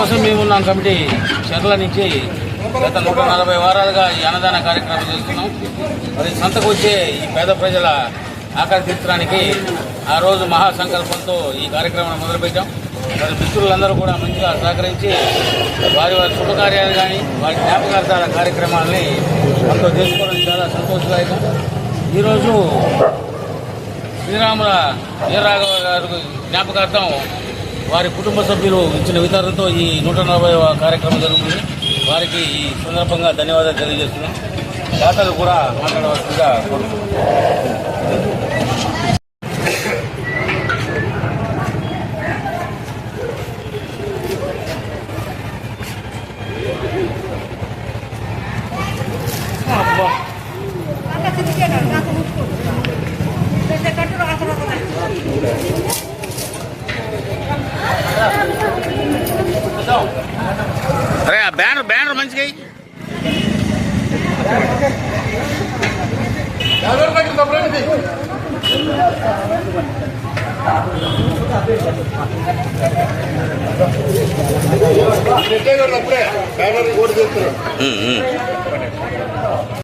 మోసం మేము ఉన్నాం కమిటీ చెర్ల నుంచి గత నూట నలభై వారాలుగా ఈ అన్నదాన కార్యక్రమం చేస్తున్నాం. మరి సంతకు వచ్చే ఈ పేద ప్రజల ఆకలి తీర్చడానికి ఆ రోజు మహాసంకల్పంతో ఈ కార్యక్రమాన్ని మొదలుపెట్టాం. మరి మిత్రులందరూ కూడా మంచిగా సహకరించి వారి వారి శుభకార్యాలు కానీ వారి జ్ఞాపకార్థాల కార్యక్రమాలని మనతో చేసుకోవడం చాలా సంతోషదాయకం. ఈరోజు శ్రీరాముల వీరరాఘవ గారి జ్ఞాపకార్థం వారి కుటుంబ సభ్యులు ఇచ్చిన వితరణతో ఈ నూట నలభై కార్యక్రమం జరుగుతుంది. వారికి ఈ సందర్భంగా ధన్యవాదాలు తెలియజేస్తున్నాం. దాతలు కూడా మాట్లాడవలసిందిగా కోరుతున్నాం Angkat sedikit అరే ఆ బ్యానర్ బ్యానర్ మంచిగా ఎయ్. ఉమ్, ఉమ్.